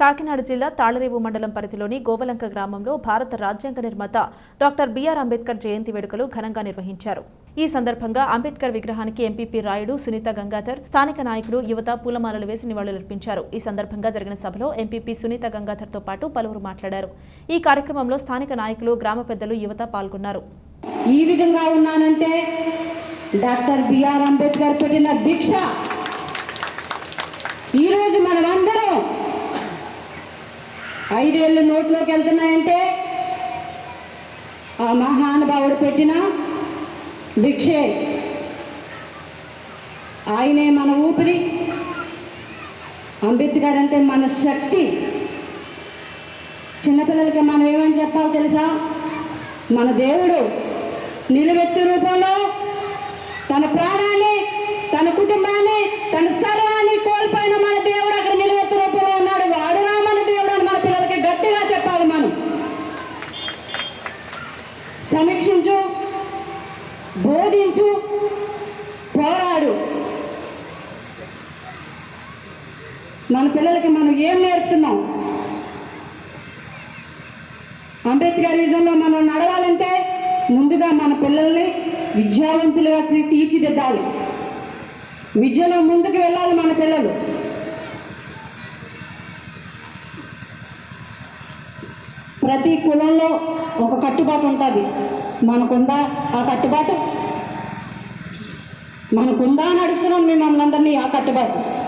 కాకినాడ జిల్లా తాళరేవు మండలం పరిధిలోని గోవలంక గ్రామంలో భారత రాజ్యాంగ నిర్మాత డాక్టర్ బిఆర్ అంబేద్కర్ జయంతి వేడుకలు ఘనంగా నిర్వహించారు. ఈ సందర్భంగా అంబేద్కర్ విగ్రహానికి ఎంపీపీ రాయుడు సునీత గంగాధర్ స్థానిక నాయకులు యువత పూలమాలలు వేసి నివాళులర్పించారు. ఈ సందర్భంగా జరిగిన సభలో ఎంపీపీ సునీత గంగాధర్తో పాటు పలువురు మాట్లాడారు. ఈ కార్యక్రమంలో స్థానిక నాయకులు గ్రామ పెద్దలు యువత పాల్గొన్నారు. ఈ విధంగా ఉన్నానంటే డాక్టర్ బిఆర్ అంబేద్కర్ పెట్టిన దీక్ష. ఈరోజు మనమందరం ఐదేళ్ళు నోట్లోకి వెళ్తున్నాయంటే ఆ మహానుభావుడు పెట్టిన భిక్షే. ఆయనే మన ఊపిరి. అంబేద్కర్ అంటే మన శక్తి. చిన్నపిల్లలకి మనం ఏమని చెప్పాలి తెలుసా? మన దేవుడు నిలువెత్తు రూపంలో తన ప్రాణాన్ని తన కుటుంబాన్ని తన సర్వాన్ని కోల్పోయిన మన దేవుడు అక్కడ నిలువెత్తు రూపంలో ఉన్నాడు వాడునా మన దేవుడు అని మన పిల్లలకి గట్టిగా చెప్పాలి మనం సమీక్షించు బోధించు పోరాడు. మన పిల్లలకి మనం ఏం నేర్పుతున్నాం? అంబేద్కర్ మనం నడవాలంటే ముందుగా మన పిల్లల్ని విద్యావంతులుగా తీర్చిదిద్దాలి. విద్యలో ముందుకు వెళ్ళాలి మన పిల్లలు. ప్రతి కులంలో ఒక కట్టుబాటు ఉంటుంది. మనకుందా ఆ కట్టుబాటు? మనకుందా అని అడుగుతున్నాం మిమ్మల్ని అందరినీ ఆ కట్టుబాటు.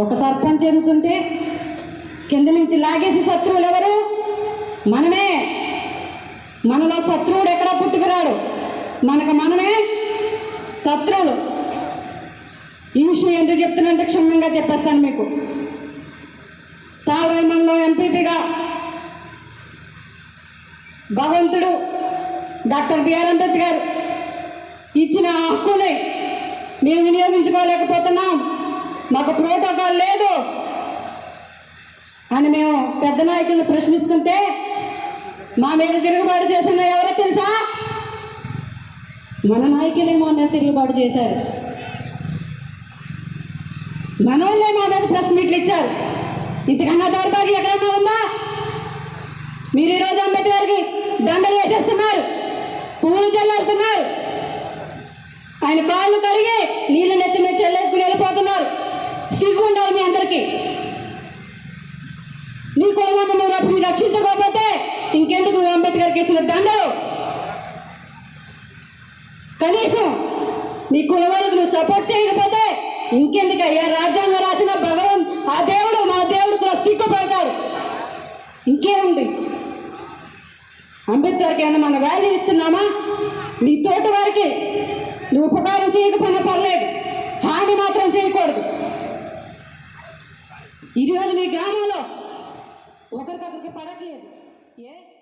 ఒక సర్పంచ్ ఎదుగుతుంటే కింద నుంచి లాగేసి శత్రువులు ఎవరు? మనమే. మనలో శత్రువుడు ఎక్కడ పుట్టుకురాడు? మనకు మనమే శత్రువులు. ఈ విషయం ఎందుకు చెప్తున్నానంటే క్షుణ్ణంగా చెప్పేస్తాను మీకు. తాళైమంలో ఎంపీపీగా భగవంతుడు డాక్టర్ బిఆర్ అంబేద్కర్ ఇచ్చిన ఆ హక్కుని మేము వినియోగించుకోలేకపోతున్నాం. మాకు ప్రోటోకాల్ లేదు అని మేము పెద్ద నాయకులను ప్రశ్నిస్తుంటే మా మీద తిరుగుబాటు చేసిన ఎవరో తెలుసా? మన నాయకులే మా మీద తిరుగుబాటు చేశారు. మన వాళ్ళే మా మీద ప్రెస్ మీట్లు ఇచ్చారు. ఇంతకన్నా దౌర్భాగ్యం ఎక్కడన్నా ఉందా? మీరు ఈరోజు అంబేద్కర్కి దండలు వేసేస్తున్నారు. పువ్వులు చల్లేస్తున్నారు. ఆయన కాళ్ళు కడిగి నీళ్ళు నెత్తి మీద చల్లేసుకుని వెళ్ళిపోతున్నారు. సిగ్గు ఉండాలి మీ అందరికీ. నీ కులమాన్ని నువ్వు అప్పుడు రక్షించకపోతే ఇంకెందుకు నువ్వు అంబేద్కర్ కేసుల దండలు? కనీసం నీ కులవాళ్ళకు నువ్వు సపోర్ట్ చేయకపోతే ఇంకెందుకు అయ్యా రాజ్యాంగం రాసిన భగవంత్ ఆ దేవుడు మా దేవుడు కూడా సిగ్గుపడతాడు. ఇంకేముంది? అంబేద్కర్కి అయినా మన వాల్యూ ఇస్తున్నామా? నీ తోటి వారికి నువ్వు ఉపకారం చేయకపోయినా పర్లేదు. హాని మాత్రం చేయకూడదు. ఈరోజు మీ గ్రామంలో ఒకరికొకరికి పడట్లేదు. ఏ?